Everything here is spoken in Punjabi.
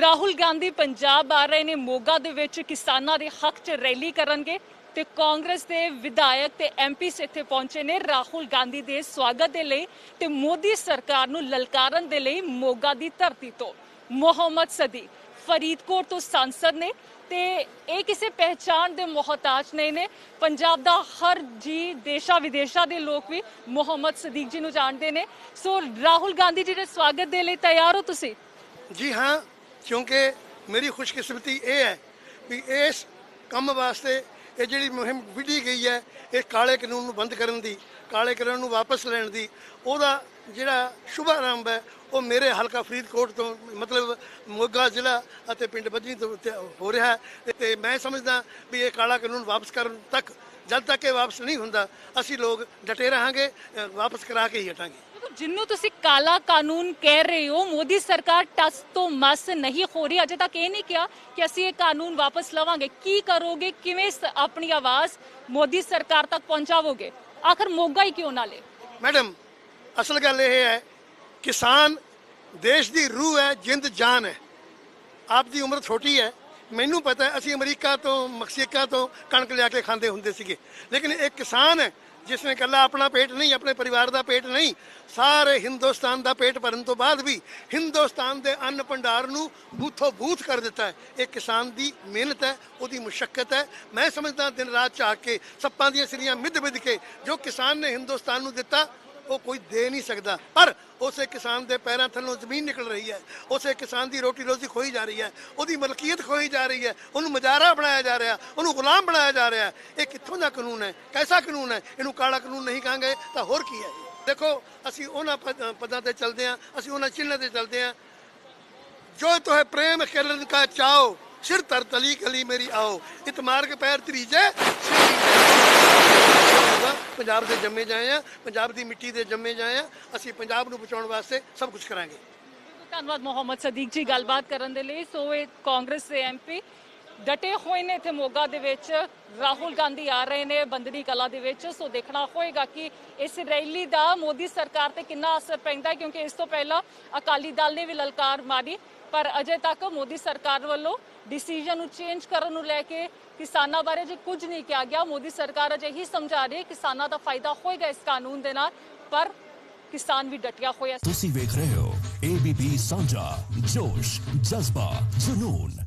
ਰਾਹੁਲ ਗਾਂਧੀ ਪੰਜਾਬ ਆ ਰਹੇ ਨੇ, ਮੋਗਾ ਦੇ ਵਿੱਚ ਕਿਸਾਨਾਂ ਦੇ ਹੱਕ 'ਚ ਰੈਲੀ ਕਰਨਗੇ ਤੇ ਕਾਂਗਰਸ ਦੇ ਵਿਧਾਇਕ ਤੇ ਐਮਪੀਸ ਇੱਥੇ ਪਹੁੰਚੇ ਨੇ। ਰਾਹੁਲ ਗਾਂਧੀ ਦੇ ਸਵਾਗਤ ਦੇ ਲਈ ਤੇ ਮੋਦੀ ਸਰਕਾਰ ਨੂੰ ਲਲਕਾਰਨ ਦੇ ਲਈ ਮੋਗਾ ਦੀ ਧਰਤੀ ਤੋਂ ਮੁਹੰਮਦ ਸਦੀ ਫਰੀਦਕੋਟ ਤੋਂ ਸੰਸਦ ਨੇ ਤੇ ਇਹ ਕਿਸੇ ਪਹਿਚਾਣ ਦੇ ਮੁਹਤਾਜ ਨਹੀਂ ਨੇ। ਪੰਜਾਬ ਦਾ ਹਰ ਜੀ ਦੇਸ਼ਾ ਵਿਦੇਸ਼ਾਂ ਦੇ ਲੋਕ ਵੀ ਮੁਹੰਮਦ ਸਦੀਕ ਜੀ ਨੂੰ ਜਾਣਦੇ ਨੇ। ਸੋ ਰਾਹੁਲ ਗਾਂਧੀ ਜੀ ਦੇ ਸਵਾਗਤ ਦੇ ਲਈ ਤਿਆਰ ਹੋ ਤੁਸੀਂ? ਜੀ ਹਾਂ ਕਿਉਂਕਿ ਮੇਰੀ ਖੁਸ਼ਕਿਸਮਤੀ ਇਹ ਹੈ ਵੀ ਇਸ ਕੰਮ ਵਾਸਤੇ ਇਹ ਜਿਹੜੀ ਮੁਹਿੰਮ ਵਿੱਢੀ ਗਈ ਹੈ, ਇਹ ਕਾਲੇ ਕਾਨੂੰਨ ਨੂੰ ਬੰਦ ਕਰਨ ਦੀ, ਕਾਲੇ ਕਾਨੂੰਨ ਨੂੰ ਵਾਪਸ ਲੈਣ ਦੀ, ਉਹਦਾ ਜਿਹੜਾ ਸ਼ੁਭ ਆਰੰਭ ਹੈ, ਉਹ ਮੇਰੇ ਹਲਕਾ ਫਰੀਦਕੋਟ ਤੋਂ ਮਤਲਬ ਮੋਗਾ ਜ਼ਿਲ੍ਹਾ ਅਤੇ ਪਿੰਡ ਬੱਧੀ ਤੋਂ ਤੇ ਹੋ ਰਿਹਾ ਹੈ ਤੇ ਮੈਂ ਸਮਝਦਾ ਵੀ ਇਹ ਕਾਲਾ ਕਾਨੂੰਨ ਵਾਪਸ ਕਰਨ ਤੱਕ, ਜਦ ਤੱਕ ਇਹ ਵਾਪਸ ਨਹੀਂ ਹੁੰਦਾ, ਅਸੀਂ ਲੋਕ ਡਟੇ ਰਹਾਂਗੇ ਵਾਪਸ ਕਰਾ ਕੇ ਹੀ ਹਟਾਂਗੇ। ਦੇਖੋ, ਤੁਸੀਂ ਕਾਲਾ ਕਾਨੂੰਨ ਕਹਿ ਰਹੇ ਹੋ ਮੋਦੀ ਸਰਕਾਰ ਟਸ ਤੋਂ ਮਸ ਨਹੀਂ ਹੋ ਰਹੀ। ਅਜੇ ਤੱਕ ਇਹ ਨਹੀਂ ਕਿਹਾ ਕਿ ਅਸੀਂ ਇਹ ਕਾਨੂੰਨ ਵਾਪਸ ਲਵਾਂਗੇ। ਕੀ ਕਰੋਗੇ? ਕਿਵੇਂ ਆਪਣੀ ਆਵਾਜ਼ ਮੋਦੀ ਸਰਕਾਰ ਤੱਕ ਪਹੁੰਚਾਵੋਗੇ? ਆਖਰ ਮੋਗਾ ਹੀ ਕਿਉਂ ਨਾ ਲੇ? ਮੈਡਮ ਅਸਲ ਗੱਲ ਇਹ ਹੈ ਕਿਸਾਨ ਦੇਸ਼ ਦੀ ਰੂਹ ਹੈ ਜਿੰਦ ਜਾਨ ਹੈ। ਆਪ ਦੀ ਉਮਰ ਛੋਟੀ ਹੈ। ਮੈਨੂੰ ਪਤਾ ਅਸੀਂ ਅਮਰੀਕਾ ਤੋਂ ਮੈਕਸੀਕਾ ਤੋਂ ਕਣਕ ਲਿਆ ਕੇ ਖਾਂਦੇ ਹੁੰਦੇ ਸੀਗੇ। ਲੇਕਿਨ ਇਹ ਕਿਸਾਨ ਹੈ ਜਿਸ ਨੇ ਇਕੱਲਾ ਆਪਣਾ ਪੇਟ ਨਹੀਂ, ਆਪਣੇ ਪਰਿਵਾਰ ਦਾ ਪੇਟ ਨਹੀਂ, ਸਾਰੇ ਹਿੰਦੁਸਤਾਨ ਦਾ ਪੇਟ ਭਰਨ ਤੋਂ ਬਾਅਦ ਵੀ ਹਿੰਦੁਸਤਾਨ ਦੇ ਅੰਨ ਭੰਡਾਰ ਨੂੰ ਬੂਥੋ ਬੂਥ ਕਰ ਦਿੱਤਾ ਹੈ। ਇਹ ਕਿਸਾਨ ਦੀ ਮਿਹਨਤ ਹੈ, ਉਹਦੀ ਮੁਸ਼ਕਲ ਹੈ। ਮੈਂ ਸਮਝਦਾ ਦਿਨ ਰਾਤ ਝਾਕ ਕੇ ਸੱਪਾਂ ਦੀਆਂ ਸਿਰੀਆਂ ਮਿੱਧ ਮਿੱਧ ਕੇ ਜੋ ਕਿਸਾਨ ਨੇ ਹਿੰਦੁਸਤਾਨ ਨੂੰ ਦਿੱਤਾ ਉਹ ਕੋਈ ਦੇ ਨਹੀਂ ਸਕਦਾ। ਪਰ ਉਸੇ ਕਿਸਾਨ ਦੇ ਪੈਰਾਂ ਥੱਲੋਂ ਜ਼ਮੀਨ ਨਿਕਲ ਰਹੀ ਹੈ। ਉਸੇ ਕਿਸਾਨ ਦੀ ਰੋਟੀ ਰੋਜ਼ੀ ਖੋਈ ਜਾ ਰਹੀ ਹੈ। ਉਹਦੀ ਮਲਕੀਅਤ ਖੋਈ ਜਾ ਰਹੀ ਹੈ। ਉਹਨੂੰ ਮਜਾਰਾ ਬਣਾਇਆ ਜਾ ਰਿਹਾ। ਉਹਨੂੰ ਗੁਲਾਮ ਬਣਾਇਆ ਜਾ ਰਿਹਾ। ਇਹ ਕਿੱਥੋਂ ਦਾ ਕਾਨੂੰਨ ਹੈ? ਕੈਸਾ ਕਾਨੂੰਨ ਹੈ? ਇਹਨੂੰ ਕਾਲਾ ਕਾਨੂੰਨ ਨਹੀਂ ਕਹਾਂਗੇ, ਤਾਂ ਹੋਰ ਕੀ ਹੈ? ਦੇਖੋ, ਅਸੀਂ ਉਹਨਾਂ ਪਦ- ਪਦਾਂ ਤੇ ਚੱਲਦੇ ਹਾਂ। ਅਸੀਂ ਉਹਨਾਂ ਚਿੰਨ੍ਹਾਂ ਤੇ ਚੱਲਦੇ ਹਾਂ। ਜੋ ਤੋਹੈ ਪ੍ਰੇਮ ਕਰਨ ਕਾ ਚਾਓ, ਸਿਰ ਤਰ ਤਲੀ ਕਲੀ ਮੇਰੀ ਆਓ। ਇਤ ਮਾਰ ਕੇ ਪੈਰ ਤਰੀਜੇ ਪੰਜਾਬ ਦੇ ਜੰਮੇ ਜਾਏ ਆ, ਪੰਜਾਬ ਦੀ ਮਿੱਟੀ ਦੇ ਜੰਮੇ ਜਾਏ ਆ, ਅਸੀਂ ਪੰਜਾਬ ਨੂੰ ਬਚਾਉਣ ਵਾਸਤੇ ਸਭ ਕੁਝ ਕਰਾਂਗੇ। ਧੰਨਵਾਦ ਮੁਹੰਮਦ ਸਦੀਕ ਜੀ ਗੱਲਬਾਤ ਕਰਨ ਦੇ ਲਈ। ਸੋ ਇਹ ਕਾਂਗਰਸ ਦੇ ਐਮਪੀ ਡਟੇ ਹੋਏ ਨੇ ਇੱਥੇ ਮੋਗਾ ਦੇ ਵਿੱਚ। ਰਾਹੁਲ ਗਾਂਧੀ ਆ ਰਹੇ ਨੇ ਬੰਦਰੀ ਕਲਾ ਦੇ ਵਿੱਚ। ਸੋ ਦੇਖਣਾ ਹੋਏਗਾ ਕਿ ਇਸ ਰੈਲੀ ਦਾ ਮੋਦੀ ਸਰਕਾਰ ਤੇ ਕਿੰਨਾ ਅਸਰ ਪੈਂਦਾ ਕਿਉਂਕਿ ਇਸ ਤੋਂ ਪਹਿਲਾਂ ਅਕਾਲੀ ਦਲ ਨੇ ਵੀ ਲਲਕਾਰ ਮਾਰੀ। ਪਰ ਅਜੇ ਤੱਕ ਮੋਦੀ ਸਰਕਾਰ ਵੱਲੋਂ ਡਿਸੀਜਨ ਨੂੰ ਚੇਂਜ ਕਰਨ ਨੂੰ ਲੈ ਕੇ ਕਿਸਾਨਾਂ ਬਾਰੇ ਜੇ ਕੁਝ ਨਹੀਂ ਕਿਹਾ ਗਿਆ। ਮੋਦੀ ਸਰਕਾਰ ਅਜੇ ਹੀ ਸਮਝਾ ਰਹੀ ਹੈ ਕਿਸਾਨਾਂ ਦਾ ਫਾਇਦਾ ਹੋਏਗਾ ਇਸ ਕਾਨੂੰਨ ਦੇ ਨਾਲ, ਪਰ ਕਿਸਾਨ ਵੀ ਡਟਿਆ ਹੋਇਆ ਤੁਸੀਂ ਵੇਖ ਰਹੇ ਹੋ ABP ਸਾਂਝਾ ਜੋਸ਼, ਜਜ਼ਬਾ, ਜਨੂਨ।